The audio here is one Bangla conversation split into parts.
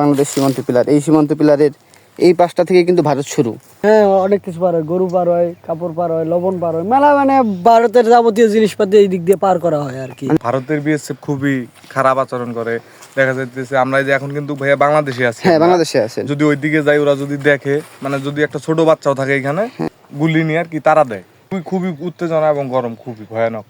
বাংলাদেশ সীমান্ত পিলার। এই সীমান্ত পিলারের এই পাশটা থেকে কিন্তু ভারত শুরু। হ্যাঁ অনেক কিছু পার হয়। গরু পার হয় কাপড় পার হয় লবণ পার হয়। মেলা মানে ভারতের যাবতীয় জিনিসপাতি এই দিক দিয়ে পার করা হয় আর কি। ভারতের বিএসএফ খুবই খারাপ আচরণ করে। দেখা যাইতেছে আমরা যে এখন কিন্তু ভাইয়া বাংলাদেশে আছি হ্যাঁ বাংলাদেশে আছেন। যদি ওই দিকে যাই ওরা যদি দেখে মানে যদি একটা ছোট বাচ্চাও থাকে এখানে গুলি নিয়ে আর কি তারা দেয়। খুবই খুবই উত্তেজনা এবং গরম খুবই ভয়ানক।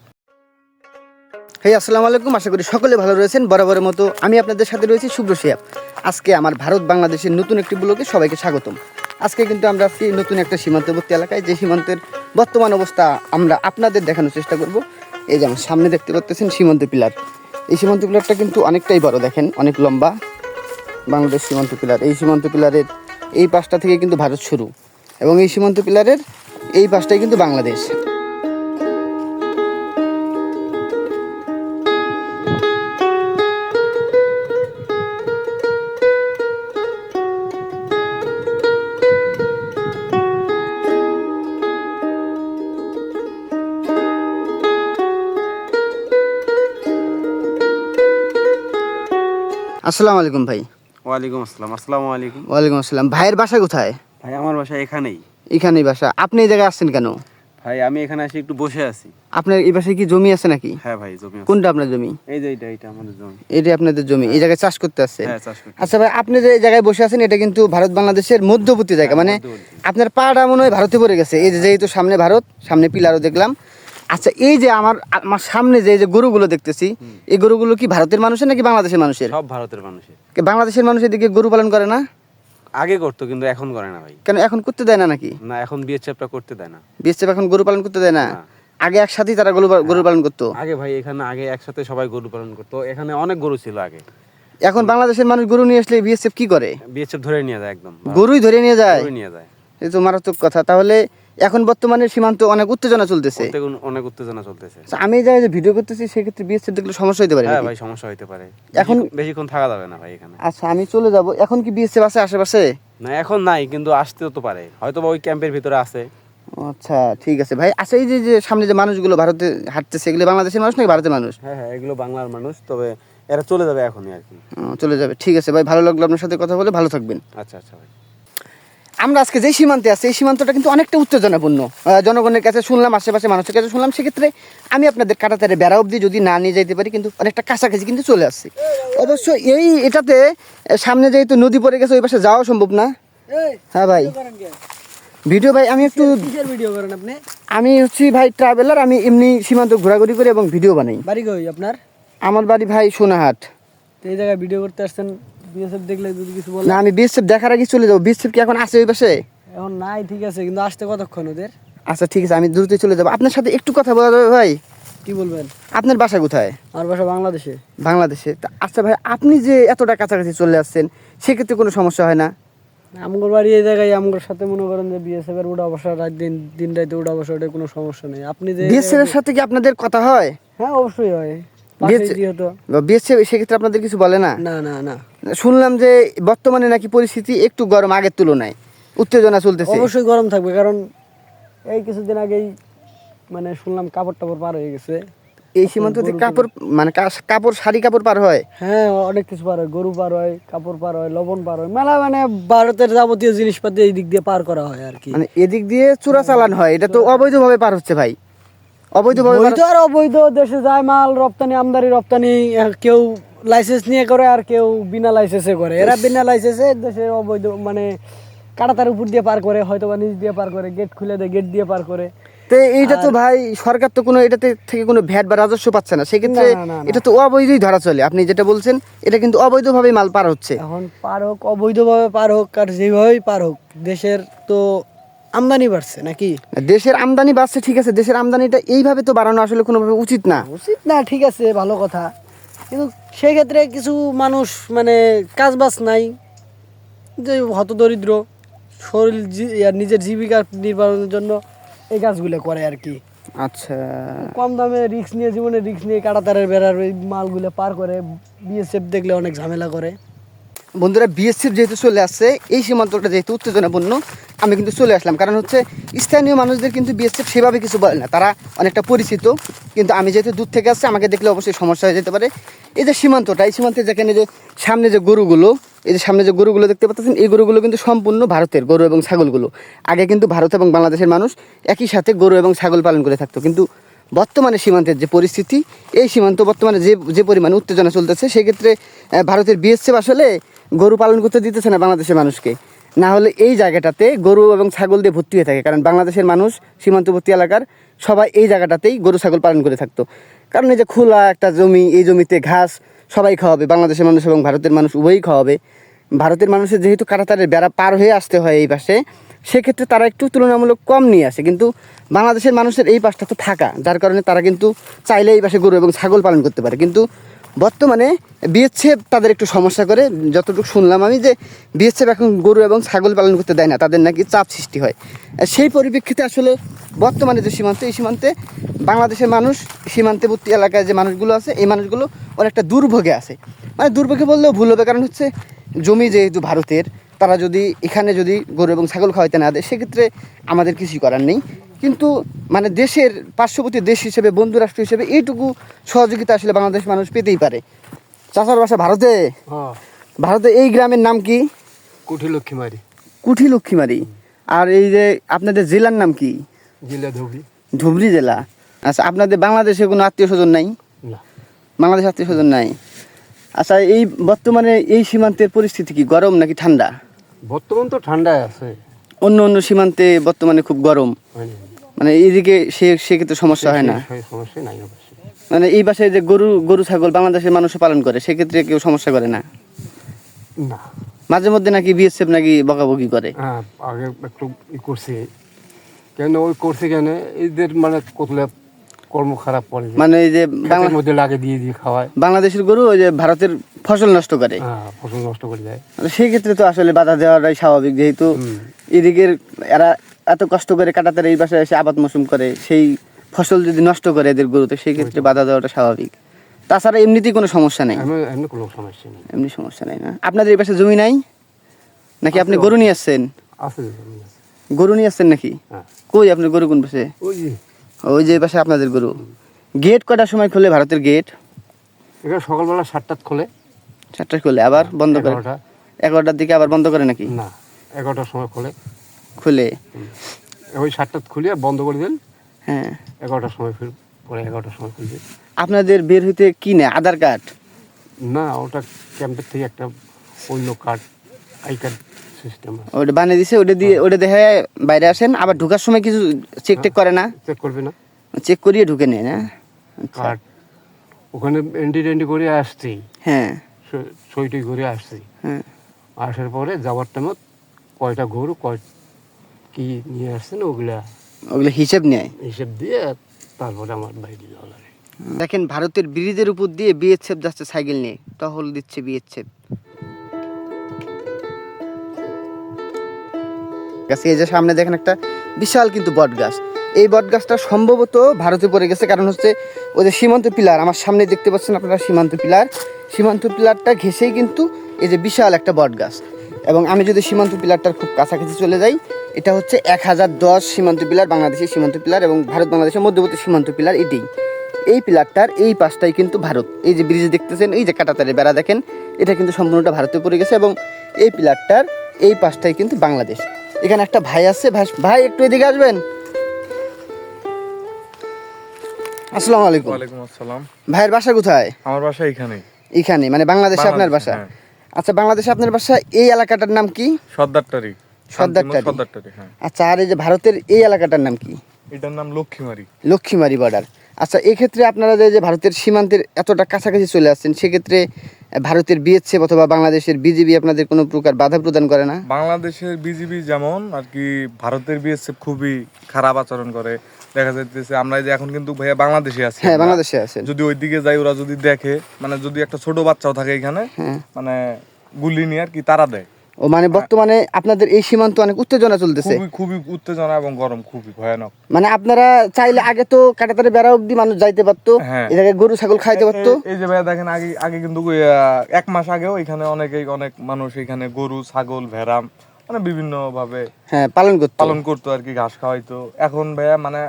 হেই আসসালামু আলাইকুম। আশা করি সকলে ভালো রয়েছেন। বরাবরের মতো আমি আপনাদের সাথে রয়েছি শুভ্র শিয়াব আজকে আমার ভারত বাংলাদেশের নতুন একটি ব্লগে সবাইকে স্বাগতম। আজকে কিন্তু আমরা আছি নতুন একটা সীমান্তবর্তী এলাকায়। যে সীমান্তের বর্তমান অবস্থা আমরা আপনাদের দেখানোর চেষ্টা করব। এই যে আমার সামনে দেখতে পাচ্ছেন সীমান্ত পিলার। এই সীমান্ত পিলারটা কিন্তু অনেকটাই বড় দেখেন, অনেক লম্বা। বাংলাদেশ সীমান্ত পিলার। এই সীমান্ত পিলারের এই পাশটা থেকে কিন্তু ভারত শুরু। এবং এই সীমান্ত পিলারের এই পাশটাই কিন্তু বাংলাদেশ। আসসালামু আলাইকুম ভাই। ওয়ালাইকুম আসসালাম আসসালামু আলাইকুম। ওয়ালাইকুম আসসালাম। ভাইয়ের বাসা কোথায়? ভাই আমার বাসা এখানেই। এখানেই বাসা। আপনি এই জায়গায় আসছেন কেন? ভাই আমি এখানে আসি একটু বসে আছি। আপনার এই পাশে কি জমি আছে নাকি? হ্যাঁ ভাই জমি আছে। কোনটা আপনার জমি? এই যে এইটা এইটা আমাদের জমি। এটাই আপনাদের জমি। এই জায়গায় চাষ করতে আসছে হ্যাঁ চাষ করি আচ্ছা ভাই আপনি যে জায়গায় বসে আছেন এটা কিন্তু ভারত বাংলাদেশের মধ্যবর্তী জায়গা। মানে আপনার পাটা মনে হয় ভারতে পড়ে গেছে। এই যে যেহেতু সামনে ভারত সামনে পিলারও দেখলাম। আচ্ছা এই যে আমার আমার সামনে যে যে গরুগুলো দেখতেছি এই গরুগুলো কি ভারতের মানুষের নাকি বাংলাদেশের মানুষের? সব ভারতের মানুষের। বাংলাদেশের মানুষের দিকে গরু পালন করে না? আগে করতো কিন্তু এখন করে না ভাই। কেন এখন করতে দেয় না নাকি? না এখন বিয়ে চাপটা করতে দেয় না। বিএসএফ এখন গরু পালন করতে দেয় না। আগে একসাথেই তারা গরু গরু পালন করতো? আগে ভাই এখানে আগে একসাথে সবাই গরু পালন করতো। এখানে অনেক গরু ছিল আগে। এখন বাংলাদেশের মানুষ গরু নিয়ে আসলে বিএসএফ কি করে? বিএসএফ ধরে নিয়ে যায় একদম। গরুই ধরে নিয়ে যায়? নিয়ে যায়। এই তো মারাত্মক কথা। তাহলে এখন বর্তমানে সীমান্ত অনেক উত্তেজনা চলতেছে। অনেক উত্তেজনা চলতেছে। আচ্ছা, আমি জায়গায় যে ভিডিও করতেছি সেক্ষেত্রে বিএসএফ দেখলে সমস্যা হতে পারে হ্যাঁ ভাই সমস্যা হইতে পারে। এখন- বেশিক্ষণ থাকা যাবে না ভাই এখানে। আচ্ছা আমি চলে যাব। এখন কি বিএসএফ আছে আশেপাশে? না এখন নাই কিন্তু আসতেও তো পারে। হয়তো ওই ক্যাম্পের ভিতরে আছে। আচ্ছা ঠিক আছে ভাই। আচ্ছা এই যে যে সামনে যে মানুষগুলো ভারতে হাঁটতেছে এগুলো বাংলাদেশের মানুষ নাকি ভারতের মানুষ? হ্যাঁ হ্যাঁ এগুলো বাংলার মানুষ তবে এরা চলে যাবে এখনই আর কি। চলে যাবে। ঠিক আছে ভাই ভালো লাগল আপনার সাথে কথা বলে ভালো থাকবেন। আচ্ছা আচ্ছা ভাই। আমরা আজকে যে সীমান্তে আছি এই সীমান্তটা কিন্তু অনেকটা উত্তেজনাপূর্ণ। জনগণের কাছে শুনলাম আশেপাশে মানুষের কাছে শুনলাম সেক্ষেত্রে আমি আপনাদের কাটাতারে বেড়া অবধি যদি না নিয়ে যেতে পারি কিন্তু অনেকটা কাছাকাছি কিন্তু চলে আসছি। অবশ্য এই এটাতে সামনে যেহেতু নদী পড়ে গেছে ওই পাশে যাওয়া সম্ভব না। হ্যাঁ ভাই। ভিডিও ভাই আমি একটু ভিডিও করেন আপনি? আমি হচ্ছি ভাই ট্রাভেলার আমি এমনি সীমান্ত ঘোরাঘুরি করি এবং ভিডিও বানাই। বাড়ি কই আপনার? আমার বাড়ি ভাই সোনাহাট। এই জায়গায় ভিডিও করতে আসছেন বিএসএফ দেখলে যদি কিছু বলে। না আমি বিএসএফ দেখার আগে চলে যাব। বিএসএফ কি এখন আছে ওই পাশে? এখন নাই ঠিক আছে কিন্তু আসতে কতক্ষণ ওদের? আচ্ছা ঠিক আছে আমি দ্রুতই চলে যাব। আপনার সাথে একটু কথা বলা যাবে ভাই? কি বলবেন? আপনার বাসা কোথায়? আমার বাসা বাংলাদেশে। বাংলাদেশে। আচ্ছা ভাই আপনি যে এতটা কাছাকাছি চলে আসছেন সেক্ষেত্রে কোনো সমস্যা হয় না? আমগর বাড়ি এই জায়গায় আমগর সাথে মনে করেন যে বিএসএফ এর উঠা বসা রাত দিন দিন রাতে উঠা বসা ওটা কোনো সমস্যা নেই। আপনি যে বিএসএফ এর সাথে কি আপনাদের কথা হয়? হ্যাঁ অবশ্যই হয়। বিএসএফ সেক্ষেত্রে আপনাদের কিছু বলে না? না না না। শুনলাম যে বর্তমানে নাকি পরিস্থিতি একটু গরম আগের তুলনায়। উত্তেজনা চলতেছে। অবশ্যই গরম থাকবে কারণ এই কিছুদিন আগেই মানে শুনলাম কাপড় টাপড় পার হয়ে গেছে। এই সীমান্ত থেকে কাপড় মানে কাপড় শাড়ি কাপড় পার হয়? হ্যাঁ অনেক কিছু পার হয় গরু পার হয় কাপড় পার হয় লবণ পার হয় মেলা মানে ভারতের যাবতীয় জিনিসপাতি এই দিক দিয়ে পার করা হয় আর কি। মানে এদিক দিয়ে চোরা চালান হয় এটা তো অবৈধভাবে পার হচ্ছে ভাই। অবৈধভাবে আর অবৈধ দেশে যায় মাল রপ্তানি আমদানি রপ্তানি কেউ লাইসেন্স নিয়ে করে আর কেউ বিনা লাইসেন্সে করে। এরা বিনা লাইসেন্সে দেশে অবৈধ মানে কাটাতার উপর দিয়ে পার করে হয়তো বা নিচ দিয়ে পার করে গেট খুলে দেয় গেট দিয়ে পার করে। তো এইটা তো ভাই সরকার তো কোনো এটাতে থেকে কোনো ভ্যাট বা রাজস্ব পাচ্ছে না। সেক্ষেত্রে। এটা তো অবৈধই ধরা চলে। আপনি যেটা বলছেন এটা কিন্তু অবৈধভাবে মাল পার হচ্ছে। এখন পার হোক অবৈধভাবে পার হোক আর যেভাবেই পার হোক দেশের তো আমদানি বাড়ছে নাকি? দেশের আমদানি বাড়ছে ঠিক আছে। দেশের আমদানিটা এইভাবে তো বাড়ানো আসলে কোনোভাবে উচিত না। উচিত না ঠিক আছে ভালো কথা। কিন্তু সেই ক্ষেত্রে কিছু মানুষ মানে কাজ বাজ নাই। যে হতদরিদ্র শরীর আর নিজের জীবিকা নির্বাহের জন্য এই কাজগুলো করে আর কি। আচ্ছা। কম দামে রিক্স নিয়ে জীবনে রিক্স নিয়ে কাটাতারের বেড়ার ওই মালগুলো পার করে বিএসএফ দেখলে অনেক ঝামেলা করে। বন্ধুরা বিএসসির যেহেতু চলে আসছে, এই সীমান্তটা যেহেতু উত্তেজনাপূর্ণ, আমি কিন্তু চলে আসলাম। কারণ হচ্ছে, স্থানীয় মানুষদের কিন্তু বিএসএফ সেভাবে কিছু বলে না। তারা অনেকটা পরিচিত, কিন্তু আমি যেহেতু দূর থেকে আসছি, আমাকে দেখলে অবশ্যই সমস্যা হয়ে যেতে পারে। এই যে সীমান্তটা, এই সীমান্তে যেখানে যে সামনে যে গরুগুলো, এই যে সামনে যে গরুগুলো দেখতে পাচ্ছেন, এই গরুগুলো কিন্তু সম্পূর্ণ ভারতের গরু এবং ছাগলগুলো। আগে কিন্তু ভারত এবং বাংলাদেশের মানুষ একই সাথে গরু এবং ছাগল পালন করে থাকতো। কিন্তু বর্তমানে সীমান্তের যে পরিস্থিতি, এই সীমান্ত বর্তমানে যে যে পরিমাণ উত্তেজনা চলতেছে, সেক্ষেত্রে ভারতের বিএসএফ আসলে গরু পালন করতে দিতেছে না বাংলাদেশের মানুষকে। না হলে এই জায়গাটাতে গরু এবং ছাগল দিয়ে ভর্তি হয়ে থাকে, কারণ বাংলাদেশের মানুষ সীমান্তবর্তী এলাকার সবাই এই জায়গাটাতেই গরু ছাগল পালন করে থাকতো। কারণ এই যে খোলা একটা জমি, এই জমিতে ঘাস সবাই খাওয়াবে, বাংলাদেশের মানুষ এবং ভারতের মানুষ উভয়ই খাওয়াবে। ভারতের মানুষের যেহেতু কাটাতারের বেড়া পার হয়ে আসতে হয় এই পাশে সেক্ষেত্রে তারা একটু তুলনামূলক কম নিয়ে আসে। কিন্তু বাংলাদেশের মানুষের এই পাশটা তো থাকা, যার কারণে তারা কিন্তু চাইলে এই পাশে গরু এবং ছাগল পালন করতে পারে। কিন্তু বর্তমানে বিএসএফ তাদের একটু সমস্যা করে, যতটুকু শুনলাম আমি যে বিএসএফ এখন গরু এবং ছাগল পালন করতে দেয় না, তাদের নাকি চাপ সৃষ্টি হয়। সেই পরিপ্রেক্ষিতে আসলে বর্তমানে যে সীমান্ত, এই সীমান্তে বাংলাদেশের মানুষ, সীমান্তবর্তী এলাকায় যে মানুষগুলো আছে, এই মানুষগুলো অনেকটা দুর্ভোগে আছে। মানে দুর্ভোগে বললেও ভুল হবে, কারণ হচ্ছে জমি যেহেতু ভারতের তারা যদি এখানে যদি গরু এবং ছাগল খাওয়াইতে না দেয় সেক্ষেত্রে আমাদের কিছুই করার নেই। কিন্তু মানে দেশের পার্শ্ববর্তী দেশ হিসেবে বন্ধু রাষ্ট্র হিসেবে এইটুকু সহযোগিতা আসলে বাংলাদেশ মানুষ পেতেই পারে। চাষার বাসা ভারতে? হ্যাঁ। ভারতে এই গ্রামের নাম কি? কুঠি লক্ষ্মীমারি কুঠি লক্ষ্মীমারি আর এই যে আপনাদের জেলার নাম কি? জেলা ধুবড়ি। ধুবড়ি জেলা। আচ্ছা আপনাদের বাংলাদেশে কোনো আত্মীয় স্বজন নাই? বাংলাদেশ আত্মীয় স্বজন নাই? আচ্ছা এই বর্তমানে এই সীমান্তের পরিস্থিতি কি? গরম নাকি ঠান্ডা? বর্তমান তো ঠান্ডায় আছে। অন্য অন্য সীমান্তে বর্তমানে খুব গরম। মানে এইদিকে সে সেক্ষেত্রে সমস্যা হয় না। সমস্যা নাই মানে এই পাশে যে গরু গরু ছাগল বাংলাদেশের মানুষ পালন করে সেক্ষেত্রে কেউ সমস্যা করে না? না। মাঝে মধ্যে নাকি বিএসএফ নাকি বকাবকি করে? হ্যাঁ আগে একটু ই করছে। কেন ওই করছে কেন? এদের মানে কতলে কর্ম খারাপ করে মানে এই যে ক্ষেতের বাংলা মধ্যে লাগে দিয়ে দিয়ে খাওয়ায়। বাংলাদেশের গরু ওই যে ভারতের ফসল নষ্ট করে। হ্যাঁ ফসল নষ্ট করে যায় মানে সেই ক্ষেত্রে তো আসলে বাধা দেওয়াটাই স্বাভাবিক যেহেতু। এদিকের এরা এত কষ্ট করে কাটাতার এই বাসায় এসে আবাদ মৌসুম করে সেই ফসল যদি নষ্ট করে এদের গরুতে সেই ক্ষেত্রে বাধা দেওয়াটা স্বাভাবিক। তাছাড়া এমনিতেই কোনো সমস্যা নেই? এমনি সমস্যা নেই। এমনি সমস্যা নেই না? আপনাদের এই পাশে জমি নাই? নাকি আপনি গরু নিয়ে আসছেন। গরু নিয়ে আসছেন নাকি? হ্যাঁ। কই আপনার গরু কোন পাশে? ওই যে পাশে আপনাদের গরু। গেট কটার সময় খোলে ভারতের গেট? এখানে সকালবেলা সাতটাত খোলে। চারটায় খোলে আবার বন্ধ করে? এগারোটা। এগারোটার দিকে আবার বন্ধ করে নাকি? না এগারোটার সময় খোলে। খুলে? ওই সাতটাত খুলিয়ে বন্ধ করে দেন। হ্যাঁ। এগারোটার সময় ফির পরে এগারোটার সময় খুলবে। আপনাদের বের হইতে কি নেয় আধার কার্ড? না ওটা ক্যাম্পের থেকে একটা অন্য কার্ড আই কার্ড সিস্টেম ওটা বানিয়ে দিছে ওটা দিয়ে ওটা দেখে বাইরে আসেন আবার ঢোকার সময় কিছু চেক টেক করে না। চেক করবে না? চেক করিয়ে ঢুকে নেয় না। আচ্ছা। কার্ড ওখানে এন্ট্রি টেন্ট্রি করে আসছি হ্যাঁ। সইটই করে আসছি হ্যাঁ। আসার পরে যাওয়ার টাইমত কয়টা গরু কয় কি নিয়ে আসছেন ওগুলা? ওগুলো হিসেব নেয়। হিসেব দিয়ে তারপরে আমার বাইরে দেখেন ভারতের ব্রিজের উপর দিয়ে বিএসএফ যাচ্ছে সাইকেল নিয়ে। টহল দিচ্ছে বিএসএফ গাছ। এই যে সামনে দেখেন একটা বিশাল কিন্তু বট গাছ এই বট গাছটা সম্ভবত ভারতে পড়ে গেছে, কারণ হচ্ছে ওই যে সীমান্ত পিলার, আমার সামনে দেখতে পাচ্ছেন আপনারা সীমান্ত পিলার। সীমান্ত পিলারটা ঘেসেই কিন্তু এই যে বিশাল একটা বট গাছ এবং আমি যদি সীমান্ত পিলারটার খুব কাছাকাছি চলে যাই, এটা হচ্ছে এক হাজার দশ সীমান্ত পিলার, বাংলাদেশের সীমান্ত পিলার এবং ভারত, বাংলাদেশের মধ্যবর্তী সীমান্ত পিলার এটাই এই পিলারটার এই পাশটাই কিন্তু ভারত। এই যে ব্রিজ দেখতেছেন, এই যে কাটাতারে বেড়া দেখেন, এটা কিন্তু সম্পূর্ণটা ভারতে পড়ে গেছে এবং এই পিলারটার এই পাশটাই কিন্তু বাংলাদেশ। এখানে একটা ভাই আছে। ভাই ভাই একটু এদিকে আসবেন? আসসালামু আলাইকুম। ওয়ালাইকুম আসসালাম। ভাইয়ের বাসা কোথায়? আমার বাসা এখানেই। এখানে মানে বাংলাদেশে আপনার বাসা? হ্যাঁ। আচ্ছা বাংলাদেশে আপনার বাসা এই এলাকাটার নাম কি? সর্দারটারি। সর্দারটারি। সর্দারটারি হ্যাঁ। আচ্ছা আর এই যে ভারতের এই এলাকাটার নাম কি? এটার নাম লক্ষ্মীমারি। লক্ষ্মীমারি বর্ডার। আচ্ছা এক্ষেত্রে আপনারা যে ভারতের সীমান্তের এতটা কাছাকাছি চলে আসছেন সেক্ষেত্রে ভারতের বিএসএফ অথবা বাংলাদেশের বিজিবি আপনাদের কোনো প্রকার বাধা প্রদান করে না? বাংলাদেশের বিজিবি যেমন আর কি ভারতের বিএসএফ খুবই খারাপ আচরণ করে। দেখা যাইতেছে আমরা যে এখন কিন্তু ভাইয়া বাংলাদেশে আছি হ্যাঁ বাংলাদেশে আছেন। যদি ওইদিকে যাই ওরা যদি দেখে মানে যদি একটা ছোট বাচ্চাও থাকে এখানে হ্যাঁ। মানে গুলি নিয়ে আর কি তারা দেয়। ও মানে বর্তমানে আপনাদের এই সীমান্ত অনেক উত্তেজনা চলতেছে। খুবই খুবই উত্তেজনা এবং গরম খুবই ভয়ানক। মানে আপনারা চাইলে আগে তো কাটাতারে বেড়া অব্দি মানুষ যাইতে পারতো হ্যাঁ। এটাকে গরু ছাগল খাইতে পারতো। এই- যে ভাইয়া দেখেন আগে আগে কিন্তু এক মাস আগেও এখানে অনেকেই অনেক মানুষ এখানে গরু ছাগল ভেড়া মানে বিভিন্ন ভাবে হ্যাঁ পালন করতো। পালন করতো আর কি ঘাস খাওয়াইতো। এখন ভাইয়া মানে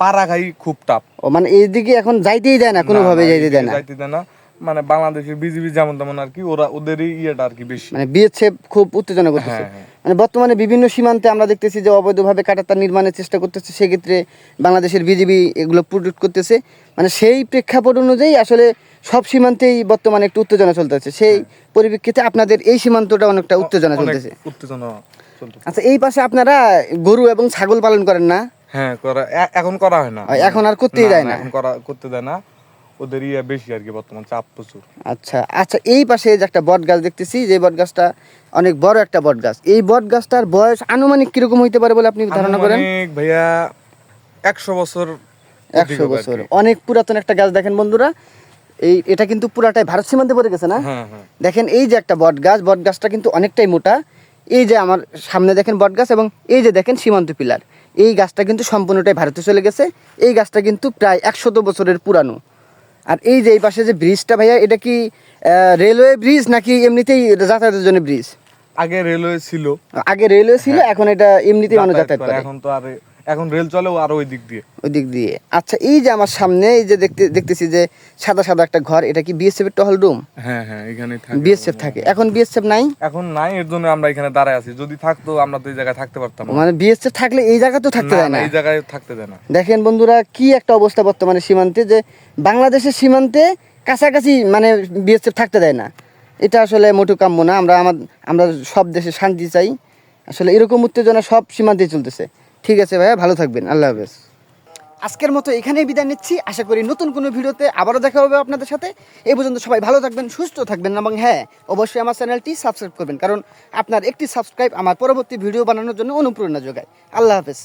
পাড়া খাই খুব টাপ ও মানে এইদিকে এখন যাইতেই দেয় না কোনোভাবে যাইতে দেয় না। যাইতে দেয় না। মানে বাংলাদেশের বিজিবি যেমন তেমন আর কি ওরা ওদেরই ইয়েটা আর কি বেশি। মানে বিএসএফ খুব উত্তেজনা করতেছে। হ্যাঁ, হ্যাঁ। মানে বর্তমানে বিভিন্ন সীমান্তে আমরা দেখতেছি যে অবৈধভাবে কাটাতার নির্মাণের চেষ্টা করতেছে সেক্ষেত্রে বাংলাদেশের বিজিবি এগুলো প্রোটেক্ট করতেছে। মানে সেই প্রেক্ষাপট অনুযায়ী আসলে সব সীমান্তেই বর্তমানে একটু উত্তেজনা চলতেছে। সেই পরিপ্রেক্ষিতে আপনাদের এই সীমান্তটা অনেকটা উত্তেজনা চলতেছে। উত্তেজনা আচ্ছা এই পাশে আপনারা গরু এবং ছাগল পালন করেন না? হ্যাঁ করা এখন করা হয় না। এখন আর করতেই দেয় না। এখন করা করতে দেয় না। ওদের ইয়ে বেশি আর কি বর্তমান চাপ প্রচুর। আচ্ছা আচ্ছা এই পাশে যে একটা বট গাছ দেখতেছি যে বট গাছটা অনেক বড় একটা বট গাছ এই বট গাছটার বয়স আনুমানিক কীরকম হইতে পারে বলে আপনি ধারণা করেন? ভাইয়া একশো বছর একশো বছর। অনেক পুরাতন একটা গাছ দেখেন বন্ধুরা এই এটা কিন্তু পুরাটাই ভারত সীমান্তে পড়ে গেছে না? হ্যাঁ হ্যাঁ। দেখেন এই যে একটা বট গাছ বট গাছটা কিন্তু অনেকটাই মোটা। এই যে আমার সামনে দেখেন বট গাছ এবং এই যে দেখেন সীমান্ত পিলার এই গাছটা কিন্তু সম্পূর্ণটাই ভারতে চলে গেছে। এই গাছটা কিন্তু প্রায় একশত বছরের পুরানো। আর এই যে এই পাশে যে ব্রিজটা ভাইয়া এটা কি রেলওয়ে ব্রিজ নাকি এমনিতেই যাতায়াতের জন্য ব্রিজ আগে রেলওয়ে ছিল। আগে রেলওয়ে ছিল এখন এটা এমনিতেই মানুষ যাতায়াত করে। এখন তো আর এখন রেল চলেও আর ওই দিক দিয়ে। ওই দিক দিয়ে। আচ্ছা এই যে আমার সামনে এই যে দেখতে দেখতেছি যে সাদা সাদা একটা ঘর এটা কি বিএসএফ এর টহল রুম হ্যাঁ হ্যাঁ এখানে থাকে। বিএসএফ থাকে। এখন বিএসএফ নাই? এখন নাই এর জন্য আমরা এখানে দাঁড়ায় আছি। যদি থাকতো আমরা তো এই জায়গায় থাকতে পারতাম না। মানে বিএসএফ থাকলে এই জায়গা তো থাকতে না, দেয় না, না এই জায়গায় থাকতে দেয় না। দেখেন বন্ধুরা কি একটা অবস্থা বর্তমানে সীমান্তে যে বাংলাদেশের সীমান্তে কাছাকাছি মানে বিএসএফ থাকতে দেয় না। এটা আসলে মোটু কাম্য না। আমরা আমার আমরা সব দেশে শান্তি চাই। আসলে এরকম উত্তেজনা সব সীমান্তেই চলতেছে। ঠিক আছে ভাইয়া, ভালো থাকবেন, আল্লাহ হাফেজ। আজকের মতো এখানেই বিদায় নিচ্ছি। আশা করি নতুন কোনো ভিডিওতে আবারও দেখা হবে আপনাদের সাথে। এই পর্যন্ত সবাই ভালো থাকবেন, সুস্থ থাকবেন এবং হ্যাঁ অবশ্যই আমার চ্যানেলটি সাবস্ক্রাইব করবেন, কারণ আপনার একটি সাবস্ক্রাইব আমার পরবর্তী ভিডিও বানানোর জন্য অনুপ্রেরণা যোগায়। আল্লাহ হাফেজ।